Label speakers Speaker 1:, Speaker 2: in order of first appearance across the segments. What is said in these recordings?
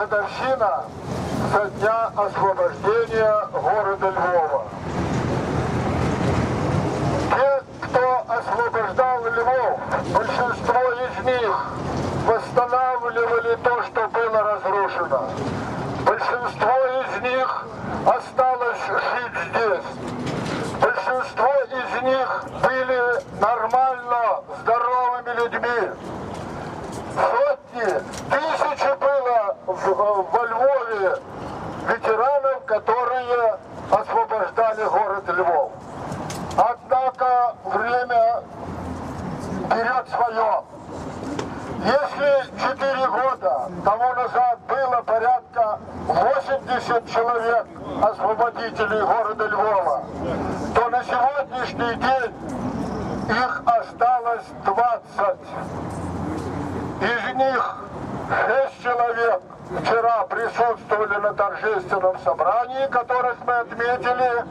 Speaker 1: Годовщина со дня освобождения города Львова. Те, кто освобождал Львов, большинство из них восстанавливали то, что было разрушено. Большинство из них осталось жить здесь. Большинство из них были нормально здоровыми людьми. Сотни, тысячи во Львове ветеранов, которые освобождали город Львов. Однако время берет свое. Если 4 года тому назад было порядка 80 человек освободителей города Львова, то на сегодняшний день их осталось 20. Из них 6 человек вчера присутствовали на торжественном собрании, которое мы отметили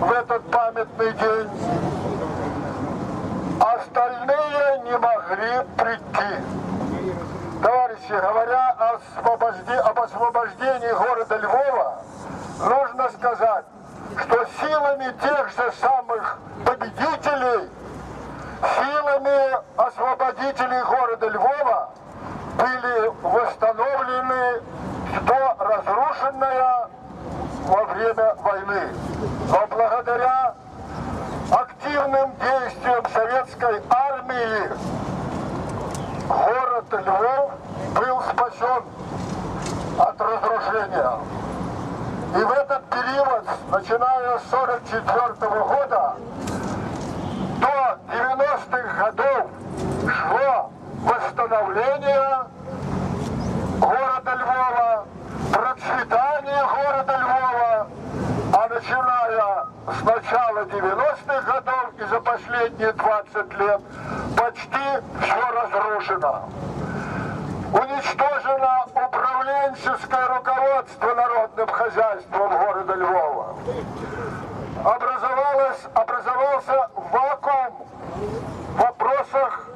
Speaker 1: в этот памятный день. Остальные не могли прийти. Товарищи, говоря о освобожди... об освобождении города Львова, нужно сказать, что силами тех же самых победителей, силами освободителей города Львова были восстановлены что разрушенное во войны. Но благодаря активным действиям советской армии город Львов был спасен от разрушения. И в этот период, начиная с 1944 года, до 90-х годов шло восстановление города Львова, процветание города Львова, а начиная с начала 90-х годов и за последние 20 лет почти все разрушено. Уничтожено управленческое руководство народным хозяйством города Львова. Образовалось, образовался вакуум в вопросах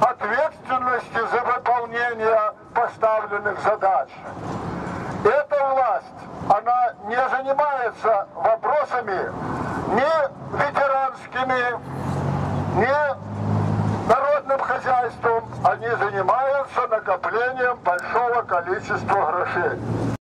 Speaker 1: ответственности за выполнение поставленных задач. Эта власть, она не занимается вопросами ни ветеранскими, ни народным хозяйством, они занимаются накоплением большого количества грошей.